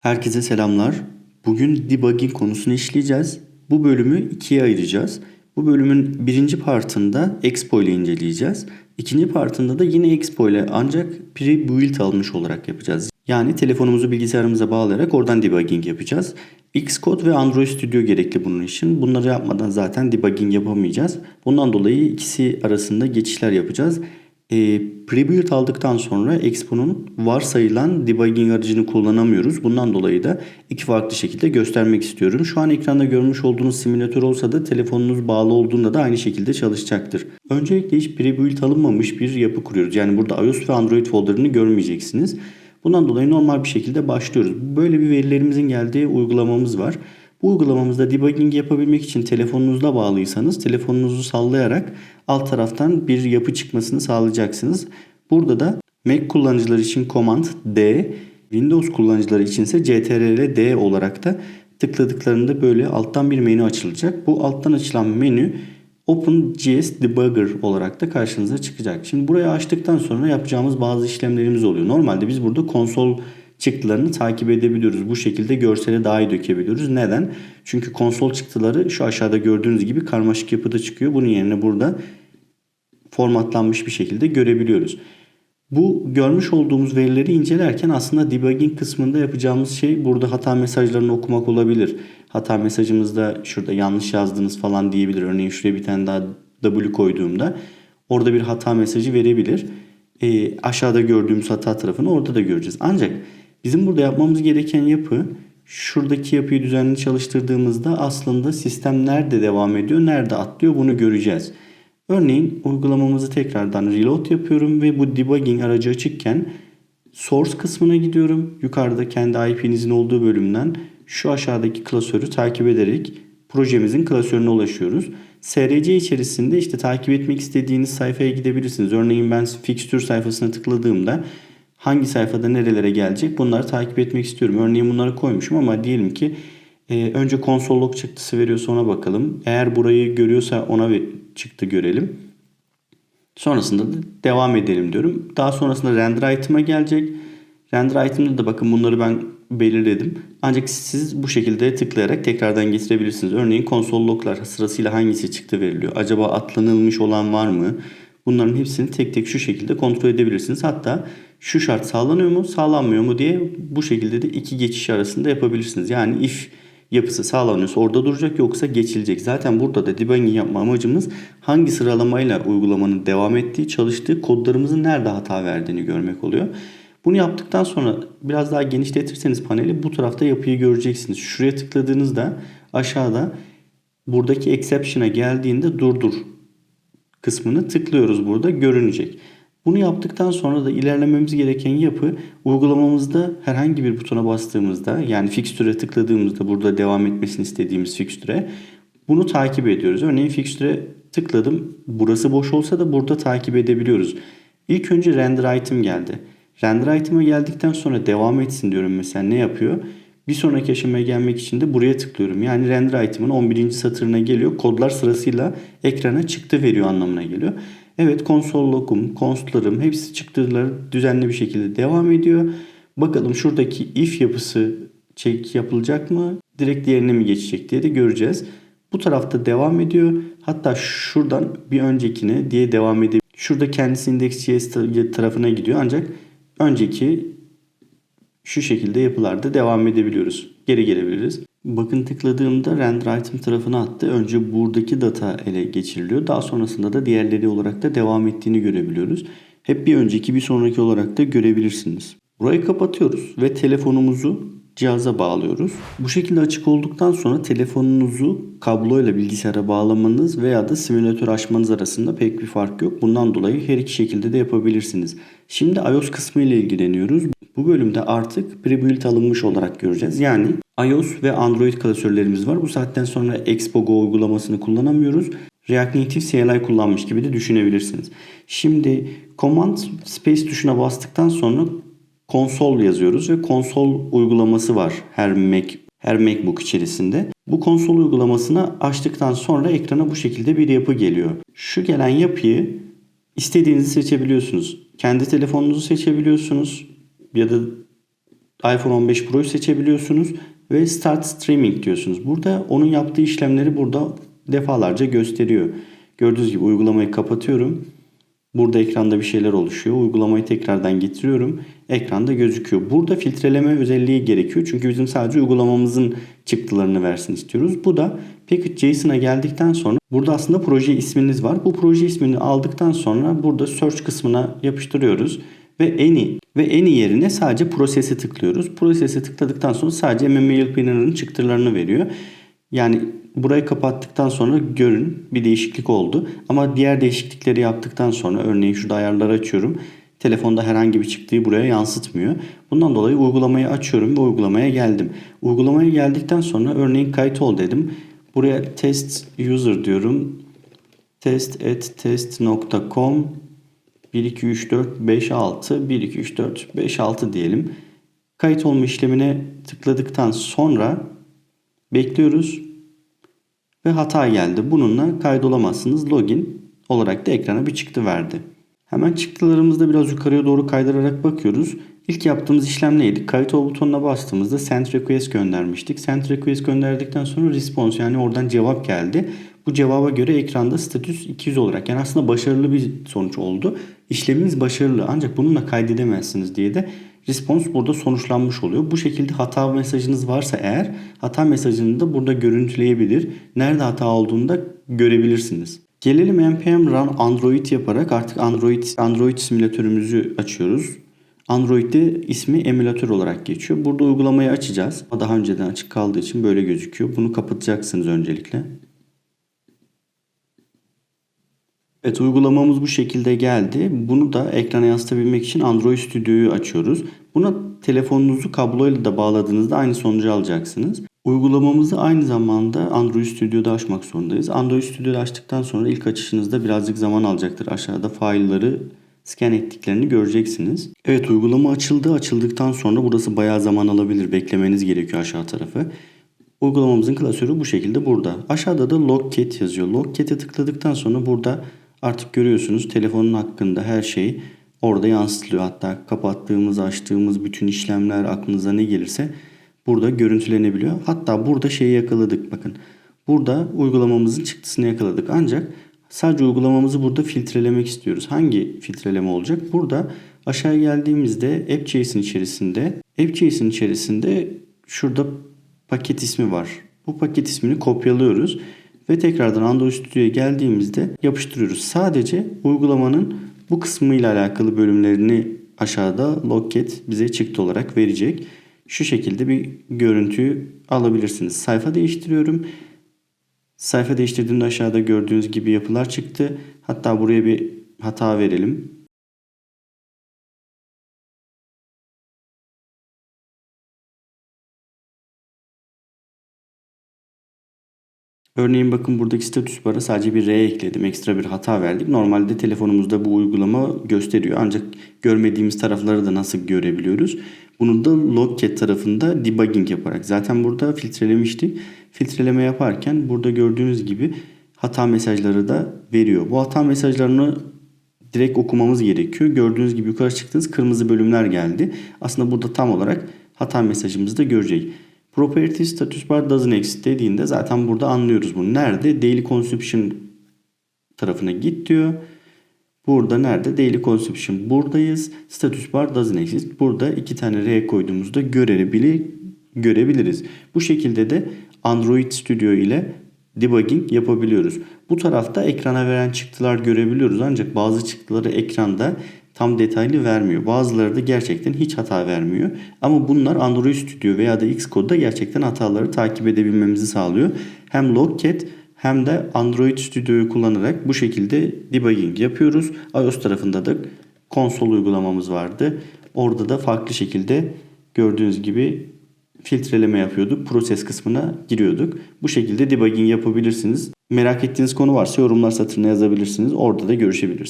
Herkese selamlar. Bugün debugging konusunu işleyeceğiz. Bu bölümü ikiye ayıracağız. Bu bölümün birinci partında Expo ile inceleyeceğiz. İkinci partında da yine Expo ile ancak pre-built almış olarak yapacağız. Yani telefonumuzu bilgisayarımıza bağlayarak oradan debugging yapacağız. Xcode ve Android Studio gerekli bunun için. Bunları yapmadan zaten debugging yapamayacağız. Bundan dolayı ikisi arasında geçişler yapacağız. E, Prebuild aldıktan sonra Expo'nun varsayılan debugging aracını kullanamıyoruz. Bundan dolayı da iki farklı şekilde göstermek istiyorum. Şu an ekranda görmüş olduğunuz simülatör olsa da telefonunuz bağlı olduğunda da aynı şekilde çalışacaktır. Öncelikle hiç prebuild alınmamış bir yapı kuruyoruz. Yani burada iOS ve Android folderını görmeyeceksiniz. Bundan dolayı normal bir şekilde başlıyoruz. Böyle bir verilerimizin geldiği uygulamamız var. Bu uygulamamızda debugging yapabilmek için telefonunuzla bağlıysanız telefonunuzu sallayarak alt taraftan bir yapı çıkmasını sağlayacaksınız. Burada da Mac kullanıcıları için Command D, Windows kullanıcıları için ise CTRL D olarak da tıkladıklarında böyle alttan bir menü açılacak. Bu alttan açılan menü OpenGS Debugger olarak da karşınıza çıkacak. Şimdi burayı açtıktan sonra yapacağımız bazı işlemlerimiz oluyor. Normalde biz burada konsol çıktılarını takip edebiliyoruz. Bu şekilde görsele daha iyi dökebiliyoruz. Neden? Çünkü konsol çıktıları şu aşağıda gördüğünüz gibi karmaşık yapıda çıkıyor. Bunun yerine burada formatlanmış bir şekilde görebiliyoruz. Bu görmüş olduğumuz verileri incelerken aslında debugging kısmında yapacağımız şey burada hata mesajlarını okumak olabilir. Hata mesajımızda şurada yanlış yazdınız falan diyebilir. Örneğin şuraya bir tane daha W koyduğumda orada bir hata mesajı verebilir. E, aşağıda gördüğümüz hata tarafını orada da göreceğiz. Ancak bizim burada yapmamız gereken yapı şuradaki yapıyı düzenli çalıştırdığımızda aslında sistem nerede devam ediyor, nerede atlıyor bunu göreceğiz. Örneğin uygulamamızı tekrardan reload yapıyorum ve bu debugging aracı açıkken source kısmına gidiyorum. Yukarıda kendi IP'nizin olduğu bölümden şu aşağıdaki klasörü takip ederek projemizin klasörüne ulaşıyoruz. SRC içerisinde işte takip etmek istediğiniz sayfaya gidebilirsiniz. Örneğin ben fixture sayfasına tıkladığımda hangi sayfada nerelere gelecek bunları takip etmek istiyorum. Örneğin bunları koymuşum ama diyelim ki e, önce konsol log çıktısı veriyorsa ona bakalım. Eğer burayı görüyorsa ona çıktı görelim. Sonrasında da devam edelim diyorum. Daha sonrasında render item'a gelecek. Render item'da da bakın bunları ben belirledim. Ancak siz bu şekilde tıklayarak tekrardan getirebilirsiniz. Örneğin konsol loglar sırasıyla hangisi çıktı veriliyor. Acaba atlanılmış olan var mı? Bunların hepsini tek tek şu şekilde kontrol edebilirsiniz. Hatta şu şart sağlanıyor mu sağlanmıyor mu diye bu şekilde de iki geçiş arasında yapabilirsiniz. Yani if yapısı sağlanıyorsa orada duracak yoksa geçilecek. Zaten burada da debugging yapma amacımız hangi sıralamayla uygulamanın devam ettiği, çalıştığı, kodlarımızın nerede hata verdiğini görmek oluyor. Bunu yaptıktan sonra biraz daha genişletirseniz paneli bu tarafta yapıyı göreceksiniz. Şuraya tıkladığınızda aşağıda buradaki exception'a geldiğinde durdur kısmını tıklıyoruz burada görünecek. Bunu yaptıktan sonra da ilerlememiz gereken yapı uygulamamızda herhangi bir butona bastığımızda yani fixture'e tıkladığımızda burada devam etmesini istediğimiz fixture'e bunu takip ediyoruz. Örneğin fixture'e tıkladım. Burası boş olsa da burada takip edebiliyoruz. İlk önce render item geldi. Render item'a geldikten sonra devam etsin diyorum mesela ne yapıyor? Bir sonraki aşamaya gelmek için de buraya tıklıyorum. Yani render item'ın 11. satırına geliyor. Kodlar sırasıyla ekrana çıktı veriyor anlamına geliyor. Evet konsol logum, konstlarım hepsi çıktıları düzenli bir şekilde devam ediyor. Bakalım şuradaki if yapısı çek yapılacak mı? Direkt diğerine mi geçecek diye de göreceğiz. Bu tarafta devam ediyor. Hatta şuradan bir öncekine diye devam ediyor. Şurada kendisi index.js tarafına gidiyor ancak önceki şu şekilde yapılarda devam edebiliyoruz. Geri gelebiliriz. Bakın tıkladığımda render item tarafına attı. Önce buradaki data ele geçiriliyor. Daha sonrasında da diğerleri olarak da devam ettiğini görebiliyoruz. Hep bir önceki bir sonraki olarak da görebilirsiniz. Burayı kapatıyoruz ve telefonumuzu cihaza bağlıyoruz. Bu şekilde açık olduktan sonra telefonunuzu kabloyla bilgisayara bağlamanız veya da simülatör açmanız arasında pek bir fark yok. Bundan dolayı her iki şekilde de yapabilirsiniz. Şimdi iOS kısmı ile ilgileniyoruz. Bu bölümde artık prebuilt alınmış olarak göreceğiz. Yani iOS ve Android klasörlerimiz var. Bu saatten sonra Expo Go uygulamasını kullanamıyoruz. React Native CLI kullanmış gibi de düşünebilirsiniz. Şimdi Command Space tuşuna bastıktan sonra konsol yazıyoruz ve konsol uygulaması var her Mac her MacBook içerisinde. Bu konsol uygulamasını açtıktan sonra ekrana bu şekilde bir yapı geliyor. Şu gelen yapıyı istediğinizi seçebiliyorsunuz. Kendi telefonunuzu seçebiliyorsunuz ya da iPhone 15 Pro'yu seçebiliyorsunuz ve Start Streaming diyorsunuz. Burada onun yaptığı işlemleri burada defalarca gösteriyor. Gördüğünüz gibi uygulamayı kapatıyorum. Burada ekranda bir şeyler oluşuyor. Uygulamayı tekrardan getiriyorum. Ekranda gözüküyor. Burada filtreleme özelliği gerekiyor. Çünkü bizim sadece uygulamamızın çıktılarını versin istiyoruz. Bu da Package.json'a geldikten sonra burada aslında proje isminiz var. Bu proje ismini aldıktan sonra burada search kısmına yapıştırıyoruz. Ve any ve any yerine sadece prosesi tıklıyoruz. Prosesi tıkladıktan sonra sadece MML Planner'ın çıktılarını veriyor. Yani burayı kapattıktan sonra görün bir değişiklik oldu. Ama diğer değişiklikleri yaptıktan sonra örneğin şurada ayarları açıyorum. Telefonda herhangi bir çıktığı buraya yansıtmıyor. Bundan dolayı uygulamayı açıyorum ve uygulamaya geldim. Uygulamaya geldikten sonra örneğin kayıt ol dedim. Buraya test user diyorum. Test at test.com 1 2 3 4 5 6 1 2 3 4 5 6 diyelim. Kayıt olma işlemine tıkladıktan sonra bekliyoruz ve hata geldi. Bununla kaydolamazsınız. Login olarak da ekrana bir çıktı verdi. Hemen çıktılarımızda biraz yukarıya doğru kaydırarak bakıyoruz. İlk yaptığımız işlem neydi? Kayıt ol butonuna bastığımızda send request göndermiştik. Send request gönderdikten sonra response yani oradan cevap geldi. Bu cevaba göre ekranda statüs 200 olarak yani aslında başarılı bir sonuç oldu. İşlemimiz başarılı ancak bununla kaydedemezsiniz diye de response burada sonuçlanmış oluyor. Bu şekilde hata mesajınız varsa eğer hata mesajını da burada görüntüleyebilir. Nerede hata olduğunu da görebilirsiniz. Gelelim npm run android yaparak artık android android simülatörümüzü açıyoruz. Android'de ismi emülatör olarak geçiyor. Burada uygulamayı açacağız. Daha önceden açık kaldığı için böyle gözüküyor. Bunu kapatacaksınız öncelikle. Evet uygulamamız bu şekilde geldi. Bunu da ekrana yansıtabilmek için Android Studio'yu açıyoruz. Buna telefonunuzu kabloyla da bağladığınızda aynı sonucu alacaksınız. Uygulamamızı aynı zamanda Android Studio'da açmak zorundayız. Android Studio'da açtıktan sonra ilk açışınızda birazcık zaman alacaktır. Aşağıda failleri scan ettiklerini göreceksiniz. Evet uygulama açıldı. Açıldıktan sonra burası bayağı zaman alabilir. Beklemeniz gerekiyor aşağı tarafı. Uygulamamızın klasörü bu şekilde burada. Aşağıda da Logcat yazıyor. Logcat'e tıkladıktan sonra burada artık görüyorsunuz telefonun hakkında her şey orada yansıtılıyor. Hatta kapattığımız, açtığımız bütün işlemler aklınıza ne gelirse burada görüntülenebiliyor. Hatta burada şeyi yakaladık bakın. Burada uygulamamızın çıktısını yakaladık. Ancak sadece uygulamamızı burada filtrelemek istiyoruz. Hangi filtreleme olacak? Burada aşağı geldiğimizde app.json içerisinde app.json içerisinde şurada paket ismi var. Bu paket ismini kopyalıyoruz ve tekrardan Android Studio'ya geldiğimizde yapıştırıyoruz. Sadece uygulamanın bu kısmıyla alakalı bölümlerini aşağıda Logcat bize çıktı olarak verecek. Şu şekilde bir görüntüyü alabilirsiniz. Sayfa değiştiriyorum. Sayfa değiştirdiğimde aşağıda gördüğünüz gibi yapılar çıktı. Hatta buraya bir hata verelim. Örneğin bakın buradaki status bara sadece bir R ekledim. Ekstra bir hata verdik. Normalde telefonumuzda bu uygulama gösteriyor. Ancak görmediğimiz tarafları da nasıl görebiliyoruz? Bunu da Logcat tarafında debugging yaparak. Zaten burada filtrelemiştik. Filtreleme yaparken burada gördüğünüz gibi hata mesajları da veriyor. Bu hata mesajlarını direkt okumamız gerekiyor. Gördüğünüz gibi yukarı çıktığınız kırmızı bölümler geldi. Aslında burada tam olarak hata mesajımızı da görecek. Property status bar doesn't exist dediğinde zaten burada anlıyoruz bunu. Nerede? Daily consumption tarafına git diyor. Burada nerede? Daily consumption buradayız. Status bar doesn't exist. Burada iki tane R koyduğumuzda görebilir, görebiliriz. Bu şekilde de Android Studio ile debugging yapabiliyoruz. Bu tarafta ekrana veren çıktılar görebiliyoruz ancak bazı çıktıları ekranda tam detaylı vermiyor. Bazıları da gerçekten hiç hata vermiyor. Ama bunlar Android Studio veya da Xcode'da gerçekten hataları takip edebilmemizi sağlıyor. Hem Logcat hem de Android Studio'yu kullanarak bu şekilde debugging yapıyoruz. iOS tarafında da konsol uygulamamız vardı. Orada da farklı şekilde gördüğünüz gibi filtreleme yapıyorduk. Proses kısmına giriyorduk. Bu şekilde debugging yapabilirsiniz. Merak ettiğiniz konu varsa yorumlar satırına yazabilirsiniz. Orada da görüşebiliriz.